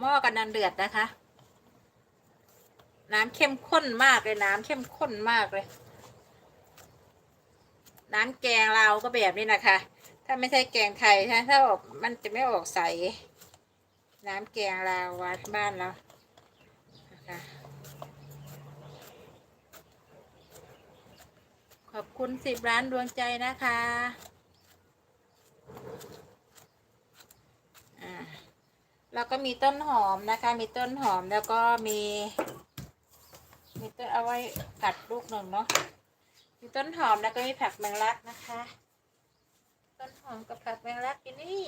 หม้อกำลังเดือดนะคะ น้ำเข้มข้นมากเลยน้ำเข้มข้นมากเลย น้ำแกงเราก็แบบนี้นะคะ ถ้าไม่ใช่แกงไทยถ้าถ้าออกมันจะไม่ออกใส น้ำแกงลาววัดบ้านเรานะคะขอบคุณสิบร้านดวงใจนะคะอ่า แล้วก็มีต้นหอมนะคะ มีต้นหอมแล้วก็มี มีต้นเอาไว้ผัดลูกหนึ่งเนาะมีต้นหอมแล้วก็มีผักแมงลักนะคะ ต้นหอมกับผักแมงลักอยู่นี่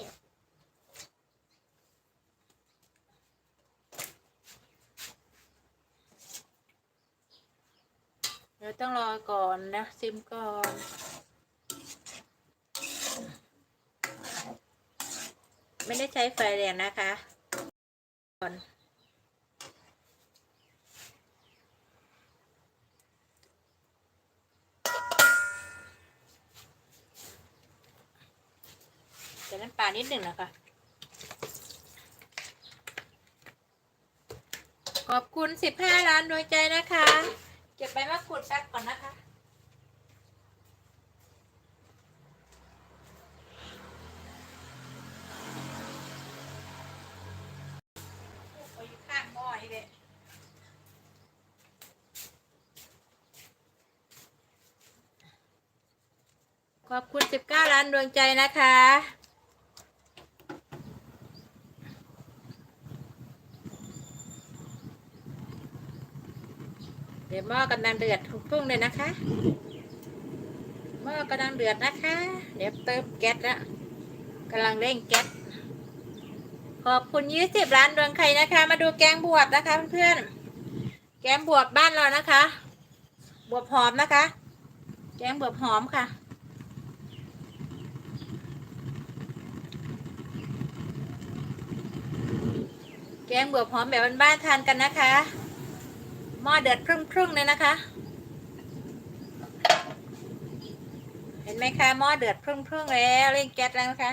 เดี๋ยวต้องรอก่อนนะซิมก่อนไม่ได้ใช้ไฟแรงนะคะ ก่อนใส่น้ำปลานิดหนึ่งนะคะ ขอบคุณสิบห้าล้านดวงใจนะคะ เก็บใบมะกรูดแป๊บก่อนนะคะ โอ้ยอยู่ข้างหม้อนี่เลย ขอบคุณ19ล้านดวงใจนะคะ เดี๋ยวหม้อกำลังเดือดพุ่งเลยนะคะ หม้อกำลังเดือดนะคะ เดี๋ยวเติมแก๊สแล้วกำลังเร่งแก๊ส ขอบคุณยี่สิบล้านดวงใครนะคะ มาดูแกงบวบนะคะเพื่อนๆ แกงบวบบ้านเรานะคะ บวบหอมนะคะ แกงบวบหอมค่ะ กงบวบหอมแบบบ้านๆทานกันนะคะหม้อเดือดครึ่งๆเลยนะคะ เห็นไหมคะหม้อเดือดครึ่งๆแล้วเร่งแก๊สแล้วนะคะ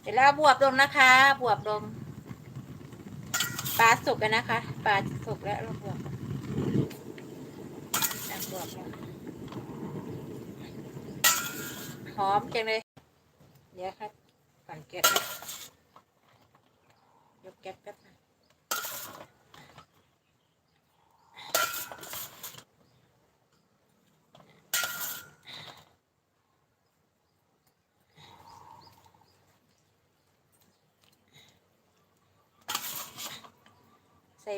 เดี๋ยวเราบวบลงนะคะ บวบลงปลาสุกกันนะคะปลาสุกแล้วเราบวบบวบหอมจังเลย เดี๋ยวครับปั่นแก๊สยกแก๊สแป๊บนะ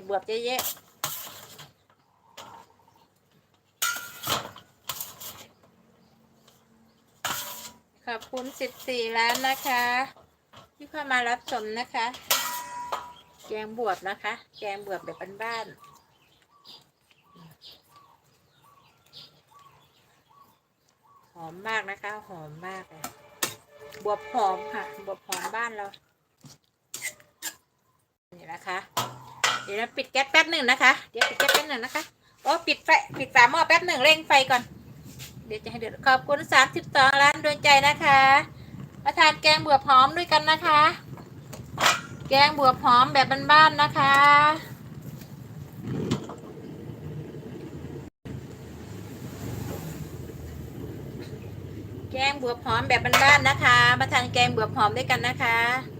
บวบเยอะๆขอบคุณสิบสี่ล้านนะคะ ที่เข้ามารับชมนะคะ แกงบวบนะคะ แกงบวบแบบบ้านๆหอมมากนะคะ หอมมากเลยบวบหอมค่ะ บวบหอมบ้านเรา นี่นะคะ เดี๋ยวเราปิดแก๊สแป๊บหนึ่งนะคะ เดี๋ยวปิดแก๊สแป๊บหนึ่งนะคะ โอ้ปิดไฟปิดฝาหม้อแป๊บหนึ่งเร่งไฟก่อน เดี๋ยวจะให้เดือดขอบคุณสามสิบสองล้านดวงใจนะคะ มาทานแกงบวบหอมด้วยกันนะคะ แกงบวบหอมแบบบ้านๆนะคะแกงบวบหอมแบบบ้านๆนะคะ มาทานแกงบวบหอมด้วยกันนะคะ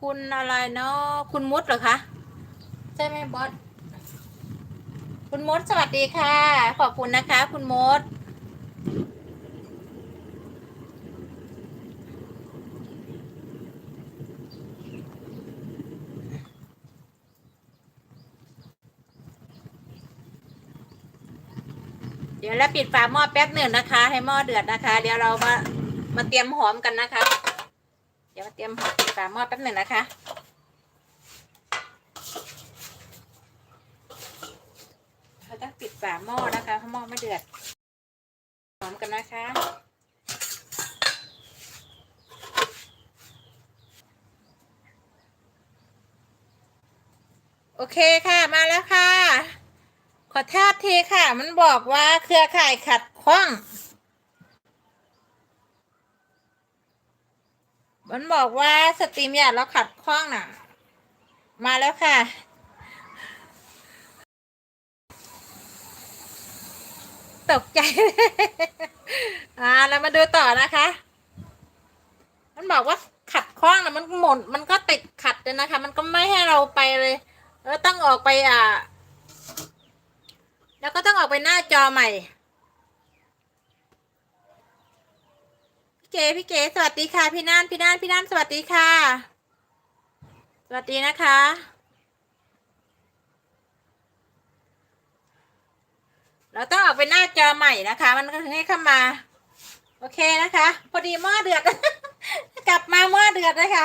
คุณอะไรเนาะคุณมดเหรอคะใช่ไหมบอสคุณมดสวัสดีค่ะ ขอบคุณนะคะ คุณมดเดี๋ยวเราปิดฝาหม้อแป๊บหนึ่งนะคะ ให้หม้อเดือดนะคะ เดี๋ยวเรามามาเตรียมหอมกันนะคะเดี๋ยวมาเตรียมหอปิดฝาหม้อแป๊บหนึ่งนะคะ เราต้องปิดฝาหม้อนะคะเพราะหม้อไม่เดือด หอมกันนะคะ โอเคค่ะมาแล้วค่ะ ขอโทษทีค่ะ มันบอกว่าเครือข่ายขัดข้อง มันบอกว่าสตรีมอยากเราขัดข้องน่ะ มาแล้วค่ะ ตกใจอ่าแล้วมาดูต่อนะคะ มันบอกว่าขัดข้องนะมันหมุนมันก็ติดขัดเลยนะคะ มันก็ไม่ให้เราไปเลยแล้วต้องออกไปอ่า แล้วก็ต้องออกไปหน้าจอใหม่ พี่เก๋พี่เก๋สวัสดีค่ะ พี่น่านพี่น่านพี่น่านสวัสดีค่ะ สวัสดีนะคะ เราต้องออกไปหน้าจอใหม่นะคะ มันก็ถึงให้เข้ามา โอเคนะคะ พอดีหม้อเดือด กลับมาหม้อเดือดเลยค่ะ